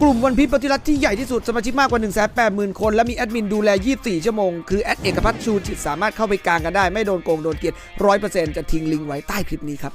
กลุ่มวันพีปฏิรัติที่ใหญ่ที่สุดสมาชิกมากกว่า 1 8 0 0 0 0 คน และมีแอดมินดูแล 24 ชั่วโมง คือแอดเอกพัฒน์ชูจิตสามารถเข้าไปกลางกันได้ ไม่โดนโกงโดนเกลียด100%จะทิ้งลิงก์ไว้ใต้คลิปนี้ครับ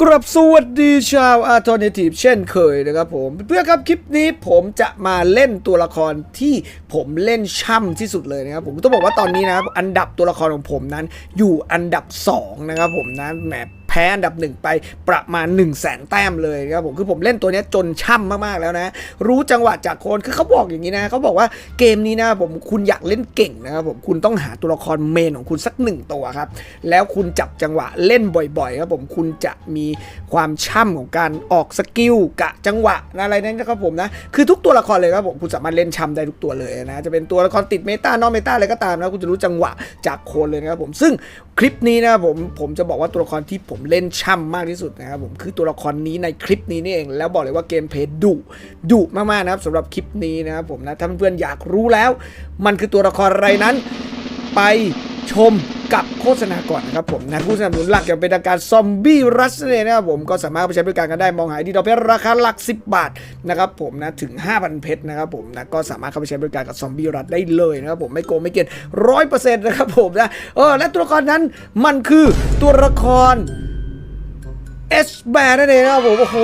กรับสวัสดีชาว Alternative เช่นเคยนะครับผม เพื่อครับคลิปนี้ผมจะมาเล่นตัวละครที่ผมเล่นช่ำที่สุดเลยนะครับผมต้องบอกว่าตอนนี้นะครับอันดับตัวละครของผมนั้นอยู่อันดับ 2 นะครับผมนะแหม แพ้อันดับหนึ่งไปประมาณ 1 0 0 0 0แสนแต้มเลยครับผมคือผมเล่นตัวนี้จนช่ำมากๆแล้วนะ รู้จังหวะจากโคนคือเขาบอกอย่างนี้นะเขาบอกว่าเกมนี้นะผมคุณอยากเล่นเก่งนะครับผมคุณต้องหาตัวละครเมนของคุณสักหนึ่งตัวครับแล้วคุณจับจังหวะเล่นบ่อยๆครับผมคุณจะมีความช่ำของการออกสกิลกะจังหวะอะไรนั้นนะครับผมนะคือทุกตัวละครเลยครับผมคุณสามารถเล่นช่ำได้ทุกตัวเลยนะจะเป็นตัวละครติดเมตานอกเมตาอะไรก็ตามนะคุณจะรู้จังหวะจากโคนเลยนะครับผมซึ่งคลิปนี้นะครับผมผมจะบอกว่าตัวละครที่ผมเล่นช่ำมากที่สุดนะครับผมคือตัวละครนี้ในคลิปนี้นี่เอง แล้วบอกเลยว่าเกมเพลย์ดุดุมากๆนะครับสำหรับคลิปนี้นะครับผมนะถ้าเพื่อนๆอยากรู้แล้ว มันคือตัวละครอะไรนั้น ไป ชมกับโฆษณาก่อนนะครับผมนะผู้สนับสนุนหลักอย่างเป็นทางการซอมบี้รัสเนนะครับผมก็สามารถไปใช้บริการกันได้มองหาดีดอกเพชรราคาหลัก 10 บาทนะครับผมนะถึง 5,000 เพชรนะครับผมนะก็สามารถเข้าไปใช้บริการกับซอมบี้รัสได้เลยนะครับผมไม่โกงไม่เกินร้อยเปอร์เซ็นต์นะครับผมนะเออและตัวละครนั้นมันคือตัวละครเอสแบร์นั่นเองนะครับผมโอ้โห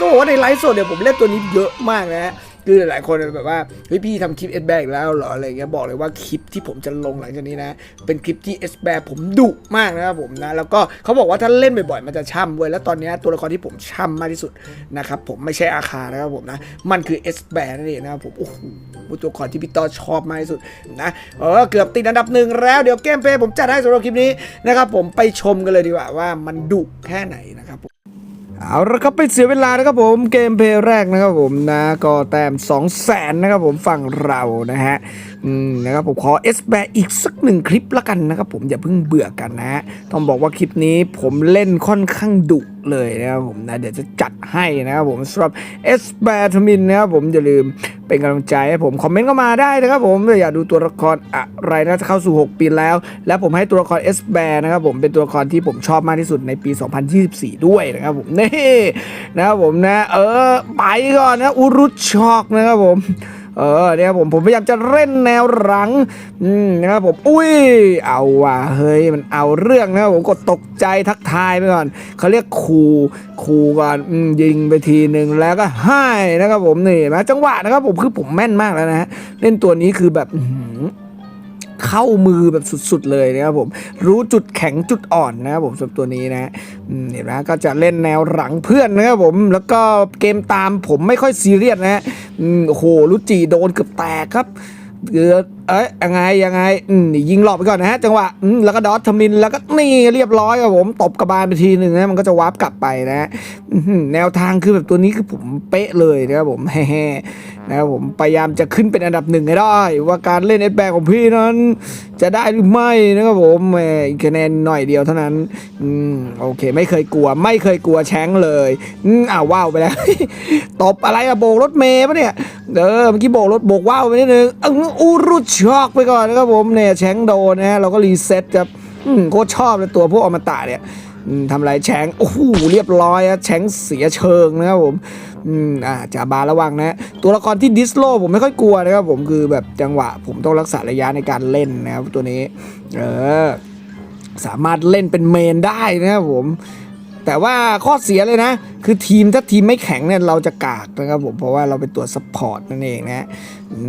ต้องบอกว่าในไลฟ์สดเนี่ยผมเล่นตัวนี้เยอะมากนะฮะ คือหลายๆคนแบบว่าเฮ้ยพี่ทำคลิปเอสแบร์อีกแล้วเหรออะไรเงี้ยบอกเลยว่าคลิปที่ผมจะลงหลังจากนี้นะ เป็นคลิปที่เอสแบร์ผมดุมากนะครับผมนะ แล้วก็เขาบอกว่าถ้าเล่นบ่อยๆมันจะช่ำเว้ยแล้วตอนนี้ตัวละครที่ผมช่ำมากที่สุดนะครับผมไม่ใช่อาคานะครับผมนะ มันคือเอสแบร์นั่นเองนะครับผมโอ้โหตัวละครที่พี่ต้อชอบมากที่สุดนะเออเกือบติดอันดับหนึ่งแล้วเดี๋ยวเกมเพย์ผมจัดให้สำหรับคลิปนี้นะครับผมไปชมกันเลยดีกว่าว่ามันดุแค่ไหนนะครับ เอาละครับไปเสียเวลานะครับผมเกมเพลย์แรกนะครับผมนะก็แต้ม2 0 0แสนนะครับผมฝั่งเรานะฮะอืมนะครับผมขอเอสแบอีกสักหนึ่งคลิปละกันนะครับผมอย่าเพิ่งเบื่อกันนะฮะต้องบอกว่าคลิปนี้ผมเล่นค่อนข้างดุ เลยนะครับผมนะเดี๋ยวจะจัดให้นะครับผมสำหรับเอสแบทมินนะครับผมอย่าลืมเป็นกำลังใจให้ผมคอมเมนต์เข้ามาได้นะครับผมอยากดูตัวละครอะไรนะจะเข้าสู่ 6 ปีแล้ว แล้วผมให้ตัวละครเอสแบนะครับผมเป็นตัวละครที่ผมชอบมากที่สุดในปี 2024 ด้วยนะครับผมนี่นะครับผมนะเออไปก่อนนะอุรุชอกนะครับผม เออเนี่ยครับผมผมพยายามจะเล่นแนวหลังนะครับผมอุ้ยเอาว่ะเฮ้ยมันเอาเรื่องนะครับผมกดตกใจทักทายไปก่อนเขาเรียกคูคูก่อนอยิงไปทีหนึ่งแล้วก็ให้นะครับผมนี่นะจังหวะนะครับผมคือผมแม่นมากแล้วนะฮะเล่นตัวนี้คือแบบ เข้ามือแบบสุดๆเลยนะครับผมรู้จุดแข็งจุดอ่อนนะครับผมสำหรับตัวนี้นะเห็นไหมก็จะเล่นแนวหลังเพื่อนนะครับผมแล้วก็เกมตามผมไม่ค่อยซีเรียสนะฮะโอ้โหรุจิโดนเกือบแตกครับเกือบ เอ้ยยังไงยังไงอืมนี่ยิงหลอกไปก่อนนะฮะจังหวะอืมแล้วก็ดอททมินแล้วก็นี่เรียบร้อยครับผมตบกระบาลไปทีหนึ่งนะมันก็จะวาร์ปกลับไปนะอื้อหือแนวทางคือแบบตัวนี้คือผมเป๊ะเลยนะครับผมแฮ่ๆนะครับผมพยายามจะขึ้นเป็นอันดับหนึ่งให้ได้ ว่าการเล่นเอสแบของพี่นั้น จะได้หรือไม่นะครับผมแหมอีกคะแนนหน่อยเดียวเท่านั้นอืมโอเค ไม่เคยกลัว ไม่เคยกลัวแชงเลยอืมอ้าวว้าวไปแล้ว ตบอะไรอะโบกรถเมย์ปะเนี่ยเออเมื่อกี้โบกรถโบกว้าวไปนิดนึงอืออูรุชชอกไปก่อนนะครับผมเนี่ยแชงโดนนะฮะเราก็รีเซ็ตครับอืมโคตรชอบเลยตัวพวกอมตะเนี่ยทำไรแชงโอ้โหเรียบร้อยอะแชงเสียเชิงนะครับผมอืมอ่าจ่าบาระวังนะตัวละครที่ดิสโลผมไม่ค่อยกลัวนะครับผมคือแบบจังหวะ ผมต้องรักษาระยะในการเล่นนะครับตัวนี้ เออ สามารถเล่นเป็นเมนได้นะครับผม แต่ว่าข้อเสียเลยนะ คือทีมถ้าทีมไม่แข็งเนี่ยเราจะกากนะครับผมเพราะว่าเราเป็นตัวซัพพอร์ตนั่นเองนะอื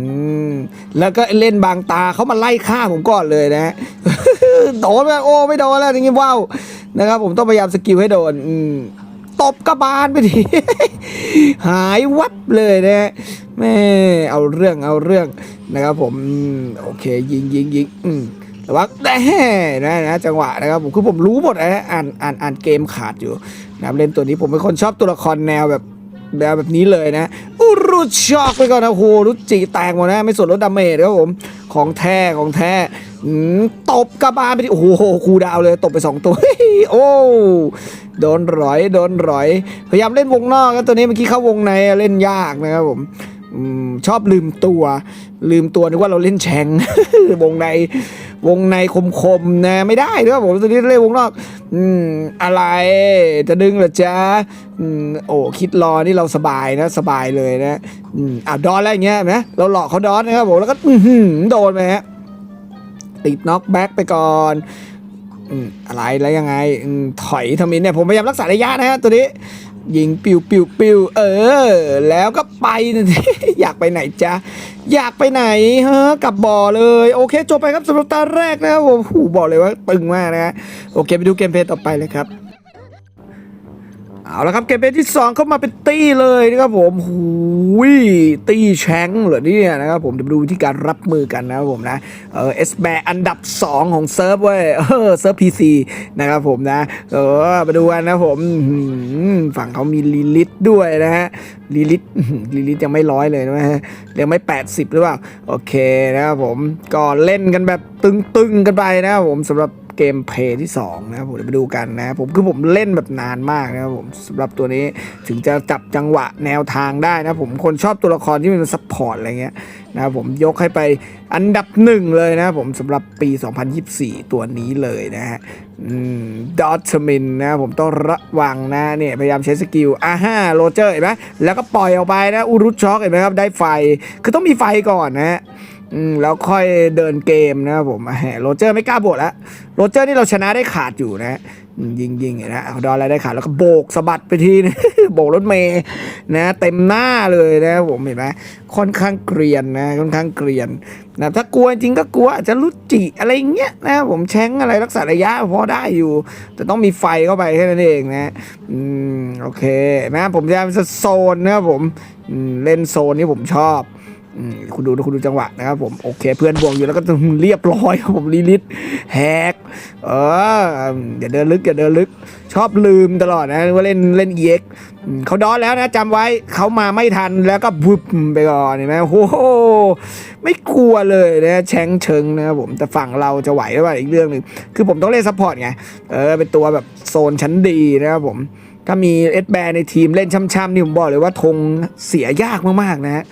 มแล้วก็เล่นบางตาเขามาไล่ฆ่าผมก่อนเลยนะโดนไปโอ้ไม่โดนแล้วอย่างงี้ว้าวนะครับผมต้องพยายามสกิลให้โดนอืมตบกระบาลไปทีหายวับเลยนะฮะแม่เอาเรื่องเอาเรื่องนะครับผมโอเคยิงยิงยิงอืม แต่ว่าแน่นะนะจังหวะนะครับผมคือผมรู้หมดนะฮะอ่านอ่านอ่านเกมขาดอยู่นับเล่นตัวนี้ผมเป็นคนชอบตัวละครแนวแบบแนวแบบนี้เลยนะอุรุช็อกไปก่อนนะโอ้โหรุจิแตกหมดนะ ไม่สนลดดาเมจครับผมของแท้ของแท้อืมตบกระบาลไปที่โอ้โหคูดาวเลยตบไปสองตัวโอ้โดนร้อยโดนร้อย พยายามเล่นวงนอกครับตัวนี้เมื่อกี้เข้าวงในเล่นยากนะครับผมอืมชอบลืมตัว ลืมตัวนึกว่าเราเล่นแชงวงใน วงในคมๆนะไม่ได้นะครับผมตัวนี้เล่นวงนอกอืมอะไรจะดึงหรือจ๊ะอืมโอ้คิดรอนี่เราสบายนะสบายเลยนะอืมอะดอนอะไรอย่างเงี้ยนไหมเราหลอกเขาดอนนะครับผมแล้วก็อื้อหือโดนไปฮะติดน็อกแบ็กไปก่อนอืมอะไรแล้วยังไงถอยทำมินเนี่ยผมพยายามรักษาระยะนะฮะตัวนี้ ยิงปิวปิวปิวเออ แล้วก็ไปนะอยากไปไหนจ๊ะ อยากไปไหนฮะกลับบ่อเลย โอเคจบไปครับสำหรับตาแรกนะครับผมหูบอกเลยว่าตึงมากนะฮะโอเคไปดูเกมเพลย์ต่อไปเลยครับ เอาละครับเกมเพลย์ที่ 2 เข้ามาเป็นตี้เลยนะครับผมหูยตี้แชงเหรอเนี่ยนะครับผมเดี๋ยวมาดูวิธีการรับมือกันนะครับผมนะเออเอสแบอันดับ 2 ของเซิร์ฟเว้ยเออเซิร์ฟพีซีนะครับผมนะเออมาดูกันนะครับผมฝั่งเขามีลิลิตด้วยนะฮะลิลิตลิลิตยังไม่ร้อยเลยนะฮะยังไม่ 80 หรือเปล่า โอเคนะครับผมก็เล่นกันแบบตึงๆกันไปนะครับผมสำหรับ เกมเพย์ที่2นะครับผมเดี๋ยวไปดูกันนะผมคือผมเล่นแบบนานมากนะครับผมสำหรับตัวนี้ถึงจะจับจังหวะแนวทางได้นะผมคนชอบตัวละครที่มันซัพพอร์ตอะไรเงี้ยนะครับผมยกให้ไปอันดับหนึ่งเลยนะผมสำหรับปี 2024 ตัวนี้เลยนะฮะดอทมินนะผมต้องระวังนะเนี่ยพยายามใช้สกิลอ่าฮ่าโรเจอร์เห็นไหมแล้วก็ปล่อยออกไปนะอุรุชช็อกเห็นไหมครับได้ไฟคือต้องมีไฟก่อนนะฮะ อืมแล้วค่อยเดินเกมนะครับผมแหมโรเจอร์ไม่กล้าบดแล้วโรเจอร์นี่เราชนะได้ขาดอยู่นะยิงยิงๆนะเอดอนอะไรได้ขาดแล้วก็โบกสะบัดไปทีนึงโบกรถเมย์นะเต็มหน้าเลยนะผมเห็นไหมค่อนข้างเกรียนนะค่อนข้างเกรียนนะถ้ากลัวจริงก็กลัวอาจจะรุจิอะไรเงี้ยนะผมแช้งอะไรรักษาระยะพอได้อยู่ แต่ต้องมีไฟเข้าไปแค่นั้นเองนะอืมโอเคนะผมจะเป็นโซนนะครับผมเล่นโซนนี้ผมชอบ คุณดูคุณดูจังหวะนะครับผมโอเคเพื่อนบวกอยู่แล้วก็ต้องเรียบร้อยครับผมลีลิทแฮกเอออย่าเดินลึกอย่าเดินลึก ชอบลืมตลอดนะว่าเล่นเล่นเอ็กเขาดอแล้วนะจำไว้เขามาไม่ทันแล้วก็บุบไปก่อนเห็นไหมโอ้โหไม่กลัวเลยนะแชงเชิงนะครับผมแต่ฝั่งเราจะไหวหรือเปล่าอีกเรื่องหนึ่งคือผมต้องเล่นซัพพอร์ตไงเออเป็นตัวแบบโซนชั้นดีนะครับผมถ้ามีเอสแบร์ในทีมเล่นช่ำๆนี่ผมบอกเลยว่าธงเสียยากมากๆนะฮะ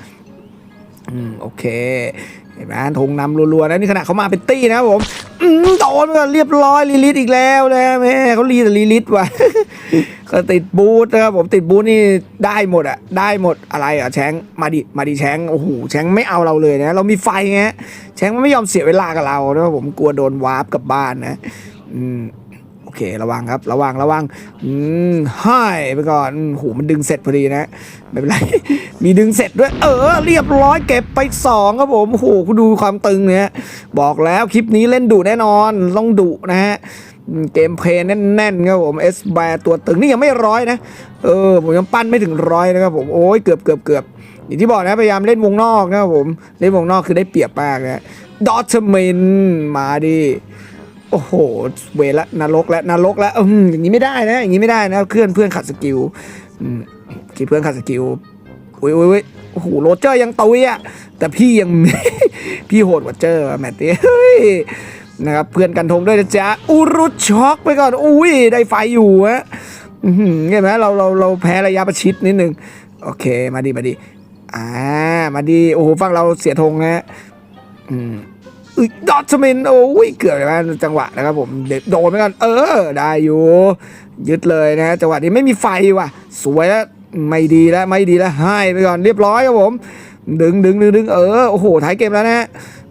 อืมโอเคเห็นไหมธงนำรัวๆนะนี่ขณะเขามาเป็นตี้นะครับผมอืมโดนกันเรียบร้อยลีลิทอีกแล้วนะแม่เขาลีแต่ลีลิทว่ะก็ติดบูธนะครับผมติดบูธนี่ได้หมดอะได้หมดอะไรอะแชงมาดิมาดิแชงโอ้โหแชงไม่เอาเราเลยนะ เรามีไฟไงแชงมันไม่ยอมเสียเวลากับเรานะผมกลัวโดนวาร์ปกลับบ้านนะ อืม เค ระวังครับ ระวังระวังอืมให้ไปก่อนอืมโหมันดึงเสร็จพอดีนะไม่เป็นไร มีดึงเสร็จด้วย เออ เรียบร้อยเก็บไปสองครับผมโหคุณดูความตึงเนี่ยบอกแล้วคลิปนี้เล่นดุแน่นอนต้องดุนะฮะเกมเพลย์แน่นๆครับผมเอสแบตัวตึงนี่ยังไม่ร้อยนะ เออ ผมยังปั้นไม่ถึงร้อยนะครับผมโอ้ยเกือบเกือบเกือบอย่างที่บอกนะพยายามเล่นวงนอกนะครับผม เล่นวงนอกคือได้เปรียบมากนะดอทเมนมาดิ อ้โห เวละนรกและนรกแล้วอืมอย่างนี้ไม่ได้นะอย่างนี้ไม่ได้นะเพื่อนเพื่อนขัดสกิลอืมคิดเพื่อนขัดสกิลอุ้ยอุ้ยอุ้ยโอ้โหโรเจอร์ยังตุยอะแต่พี่ยัง พี่โหดกว่าเจอแมตตี้เฮ้ยนะครับเพื่อนกันทงด้วยนะจ๊ะอุรุช็อกไปก่อนอุ้ยได้ไฟอยู่ฮะเห็นไหมเราเราเราแพ้ระยะประชิดนิดนึงโอเคมาดีมาดีอ่ามาดีโอ้โหฟังเราเสียธงนะฮะอืม อึยดอทเมนโอ้ยเกือบแล้วจังหวะนะครับผมเด็กโดนไปก่อนเออ ได้อยู่ ยึดเลยนะจังหวะนี้ไม่มีไฟว่ะ สวยแล้วไม่ดีแล้วไม่ดีแล้วให้ไปก่อนเรียบร้อยครับผมดึงดึงดึงดึงเออโอ้โหท้ายเกมแล้วนะ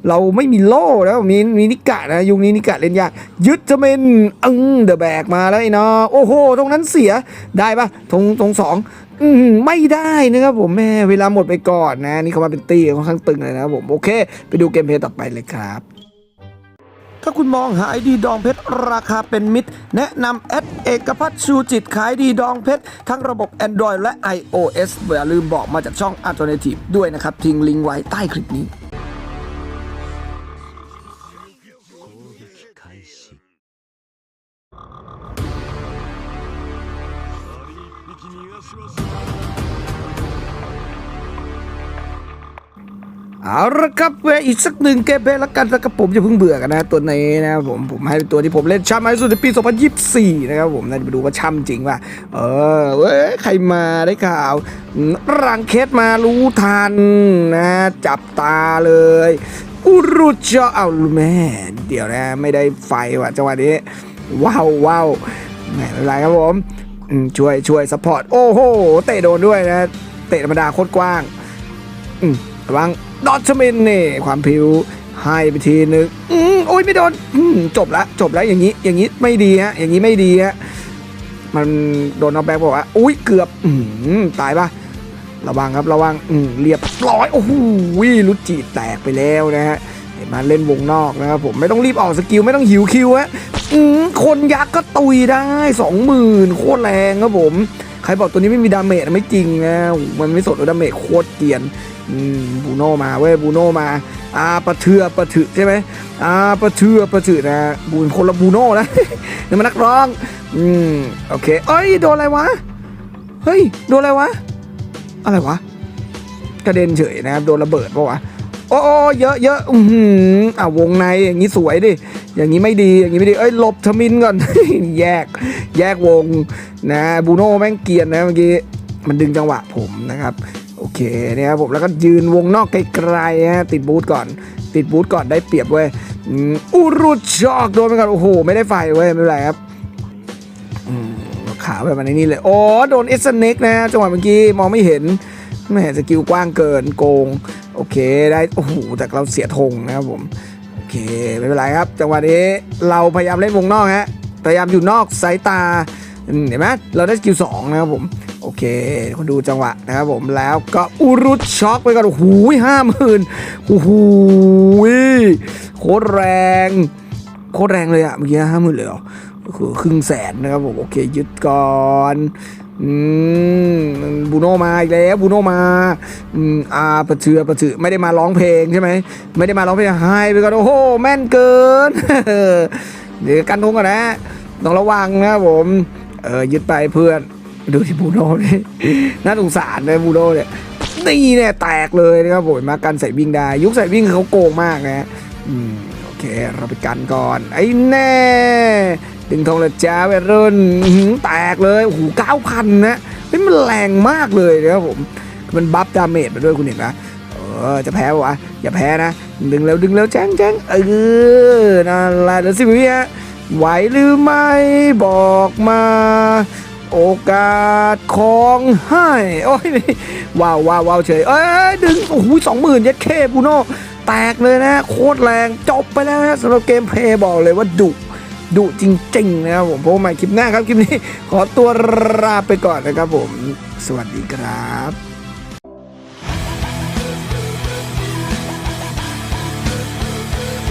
เราไม่มีโล่แล้วมีมีนิกะนะยุคนี้นิกะเล่นยากยึดจะเป็นอึ้งเดอะแบกมาแล้วไอ้เนาะโอ้โห ตรงนั้นเสียได้ปะตรงตรงสอง อืมไม่ได้นะครับผมแม่เวลาหมดไปก่อนนะ นี่เขามาเป็นตีค่อนข้างตึงเลยนะครับผมโอเค ไปดูเกมเพลย์ต่อไปเลยครับถ้าคุณมองหาไอดีดองเพชร ราคาเป็นมิตร แนะนำแอดเอกพัฒน์ชูจิตขายดีดองเพชร ทั้งระบบ Android และ iOS อย่าลืมบอกมาจากช่อง Alternative ด้วยนะครับ ทิ้งลิงก์ไว้ใต้คลิปนี้ เอาละครับเวอีกสักหนึ่งเกมเพลย์ละกันนะครับผมจะเพิ่งเบื่อกันนะตัวนี้นะครับผมผมให้เป็นตัวที่ผมเล่นช่ำมากที่สุดในปี 2024 นะครับผมน่าจะไปดูว่าช่ำจริงป่ะเออเว้ยใครมาได้ข่าวรังเคสมารู้ทันนะจับตาเลยอุรุจาเอาแม่เดี๋ยวนะไม่ได้ไฟว่ะจังหวะนี้ว้าวว้าวไม่เป็นไรครับผมช่วยช่วยซัพพอร์ตโอ้โหเตะโดนด้วยนะเตะธรรมดาโคตรกว้างอืม ระวังดอทมินนี่ความผิวให้ไปทีนึงอืมโอ้ยไม่โดนจบละจบแล้วอย่างนี้ อย่างนี้ไม่ดีฮะอย่างนี้ไม่ดีฮะมันโดนเอาแบกบอกว่าอุ้ยเกือบอืตายปะระวังครับระวังอืเรียบร้อยโอ้โหลุจีแตกไปแล้วนะฮะเห็นมาเล่นวงนอกนะครับผมไม่ต้องรีบออกสกิลไม่ต้องหิวคิวฮะคนยักษ์ก็ตุยได้สองหมื่นโคตรแรงครับผม ใครบอกตัวนี้ไม่มีดาเมจไม่จริงนะมันไม่สดว่ดาเมจโคตรเกียนบูโนมาเว้ยบูโนมาอาปะเทือปะถึใช่ไหมอาปะเทือปะถึนะบูนคนละบูโนนะนี่มันนักร้องอืมโอเคเอ้ยโดนอะไรวะเฮ้ยโดนอะไรวะอะไรวะกระเด็นเฉยนะครับโดนระเบิดปะวะ โอ้โอเยอะเยอะอือหืออ่าวงในอย่างนี้สวยดิ อย่างนี้ไม่ดี อย่างนี้ไม่ดี เอ้ยหลบทมินก่อน แยก แยกวงนะบูโน่แม่งเกียนนะเมื่อกี้ มันดึงจังหวะผมนะครับ โอเคเนี่ยครับผมแล้วก็ยืนวงนอกไกลๆฮะติดบูทก่อน ติดบูทก่อนได้เปรียบเว้ยอืมอุรุชอกโดนไปก่อน โอ้โห ไม่ได้ไฟเว้ย ไม่เป็นไรครับขาแบบมันในนี่เลย โอ้โดนเอสเน็กนะจังหวะเมื่อกี้มองไม่เห็นแม่สกิลกว้างเกินโกง โอเคได้โอ้โหแต่เราเสียธงนะครับผมโอเคไม่เป็นไรครับ จังหวะนี้เราพยายามเล่นวงนอกฮะพยายามอยู่นอกสายตาเห็นไหมเราได้สกิลสองนะครับผมโอเคคนดูจังหวะนะครับผมแล้วก็อุรุตช็อกไปก่อนโอ้โหห้าหมื่นโอ้โหโคตรแรง โคตรแรงเลยอะเมื่อกี้ห้าหมื่นเลยเหรอคือครึ่งแสนนะครับผมโอเคยึดก่อนอืมบูโนมาอีกแล้วบูโนมาอืมอาประเชือประชือไม่ได้มาร้องเพลงใช่ไหมไม่ได้มาร้องเพลงให้ไปก่อนโอ้โหแม่นเกินเดี๋ยวกันทงก่อนนะต้องระวังนะผมเออยึดไปเพื่อนดูที่บูโน่นี่น่าสงสารเลยบูโน่เนี่ยนี่เนี่ยแตกเลยนะครับผมมากันใส่วิ่งได้ ยุคใส่วิ่งเขาโกงมากนะอืม เคเราไปกันก่อน ไอ้แน่ ดึงทองละจ้าเวรุ่นอื้อหือแตกเลยโอ้โหเก้าพันนะเฮ้ยมันแรงมากเลยนะครับผม มันบัฟดาเมจมาด้วยคุณเห็นไหมเออจะแพ้วะอย่าแพ้นะ ดึงแล้วดึงแล้วแจ้งแจ้งเออนั่นแหละเดี๋ยวสิวิฮะไหวหรือไม่บอกมา โอกาสของให้โอ้ยว้าวว้าวว้าวเฉยเอ้ยดึงโอ้โหสองหมื่นยัดเคบูโน่ แตกเลยนะ โคตรแรงจบไปแล้วนะสำหรับเกมเพย์บอกเลยว่าดุดุจริง ๆ นะครับผมพบกันใหม่คลิปหน้าครับ คลิปนี้ขอตัวลาไปก่อนนะครับผม สวัสดีครับ